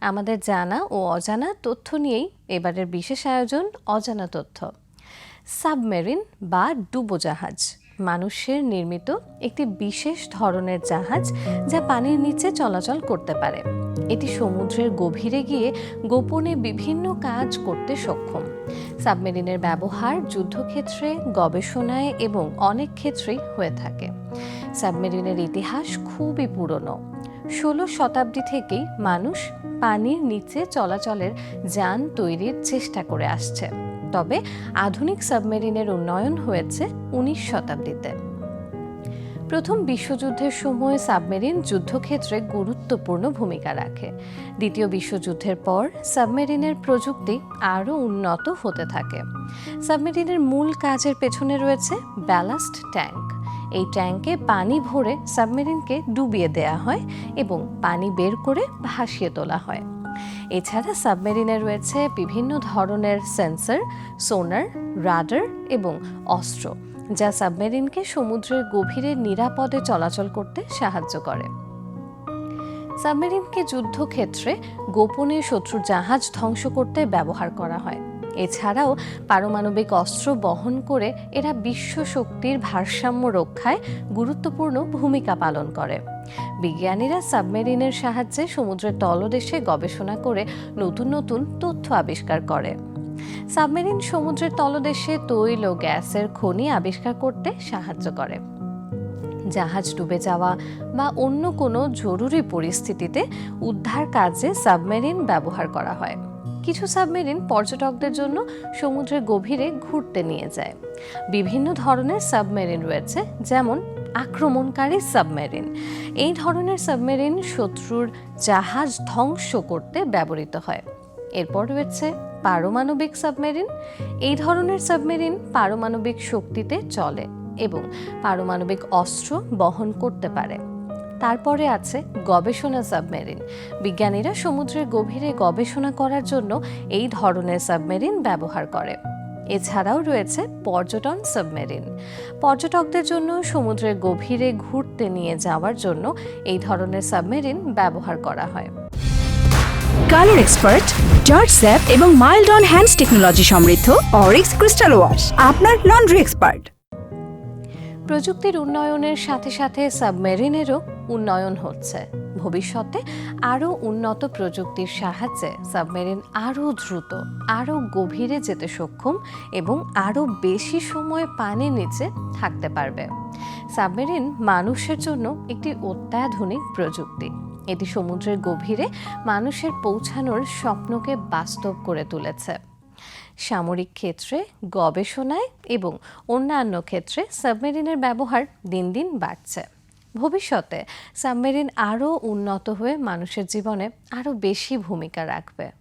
আমাদের জানা ও অজানা তথ্য নিয়েই এবারের বিশেষ আয়োজন অজানা তথ্য। সাবমেরিন বা ডুবোজাহাজ মানুষের নির্মিত একটি বিশেষ ধরনের জাহাজ যা পানির নিচে চলাচল করতে পারে। এটি সমুদ্রের গভীরে গিয়ে গোপনে বিভিন্ন কাজ করতে সক্ষম। সাবমেরিনের ব্যবহার যুদ্ধক্ষেত্রে, গবেষণায় এবং অনেক ক্ষেত্রেই হয়ে থাকে। সাবমেরিনের ইতিহাস খুবই পুরনো। ষোলো শতাব্দী থেকেই মানুষ পানির নিচে চলাচলের যান তৈরির চেষ্টা করে আসছে। তবে আধুনিক সাবমেরিনের উন্নয়ন হয়েছে উনিশ শতাব্দীতে। প্রথম বিশ্বযুদ্ধের সময় সাবমেরিন যুদ্ধক্ষেত্রে গুরুত্বপূর্ণ ভূমিকা রাখে। দ্বিতীয় বিশ্বযুদ্ধের পর সাবমেরিনের প্রযুক্তি আরও উন্নত হতে থাকে। সাবমেরিনের মূল কাজের পেছনে রয়েছে ব্যালাস্ট ট্যাঙ্ক। এই ট্যাঙ্কে পানি ভরে সাবমেরিনকে ডুবিয়ে দেয়া হয় এবং পানি বের করে ভাসিয়ে তোলা হয়। এছাড়া সাবমেরিনে রয়েছে বিভিন্ন ধরনের সেন্সর, সোনার, রাডার এবং অস্ত্র, যা সাবমেরিনকে সমুদ্রের গভীরে নিরাপদে চলাচল করতে সাহায্য করে। সাবমেরিনকে যুদ্ধক্ষেত্রে গোপনে শত্রুর জাহাজ ধ্বংস করতে ব্যবহার করা হয়। এছাড়াও পারমাণবিক অস্ত্র বহন করে এরা বিশ্ব শক্তির ভারসাম্য রক্ষায় গুরুত্বপূর্ণ ভূমিকা পালন করে। বিজ্ঞানীরা সাবমেরিনের সাহায্যে সমুদ্রের তলদেশে গবেষণা করে নতুন নতুন তথ্য আবিষ্কার করে। সাবমেরিন সমুদ্রের তলদেশে তৈল ও গ্যাসের খনি আবিষ্কার করতে সাহায্য করে। জাহাজ ডুবে যাওয়া বা অন্য কোনো জরুরি পরিস্থিতিতে উদ্ধার কাজে সাবমেরিন ব্যবহার করা হয়। কিছু সাবমেরিন পর্যটকদের জন্য সমুদ্রের গভীরে ঘুরতে নিয়ে যায়। বিভিন্ন ধরনের সাবমেরিন রয়েছে, যেমন আক্রমণকারী সাবমেরিন। এই ধরনের সাবমেরিন শত্রুর জাহাজ ধ্বংস করতে ব্যবহৃত হয়। এরপর রয়েছে পারমাণবিক সাবমেরিন। এই ধরনের সাবমেরিন পারমাণবিক শক্তিতে চলে এবং পারমাণবিক অস্ত্র বহন করতে পারে। তারপরে আছে গবেষণা সাবমেরিন। বিজ্ঞানীরা সমুদ্রের গভীরে গবেষণা করার জন্য এই ধরনের সাবমেরিন ব্যবহার করে। এছাড়াও রয়েছে পর্যটন সাবমেরিন। পর্যটকদের জন্য সমুদ্রের গভীরে ঘুরতে নিয়ে যাওয়ার জন্য এই ধরনের সাবমেরিন ব্যবহার করা হয়। কালার এক্সপার্ট, জর্জ স্যাপ এবং মাইল্ড অন হ্যান্ডস টেকনোলজি সমৃদ্ধ অরিক্স ক্রিস্টাল ওয়াশ, আপনার লন্ড্রি এক্সপার্ট। প্রযুক্তির উন্নয়নের সাথে সাথে সাবমেরিনেরও উন্নয়ন হচ্ছে। ভবিষ্যতে আরও উন্নত প্রযুক্তির সাহায্যে সাবমেরিন আরও দ্রুত, আরও গভীরে যেতে সক্ষম এবং আরও বেশি সময় পানির নিচে থাকতে পারবে। সাবমেরিন মানুষের জন্য একটি অত্যাধুনিক প্রযুক্তি। এটি সমুদ্রের গভীরে মানুষের পৌঁছানোর স্বপ্নকে বাস্তব করে তুলেছে। সামরিক ক্ষেত্রে গবেষণায় এবং অন্যান্য ক্ষেত্রে সাবমেরিনের ব্যবহার দিন দিন বাড়ছে। ভবিষ্যতে সাবমেরিন আরও উন্নত হয়ে মানুষের জীবনে আরও বেশি ভূমিকা রাখবে।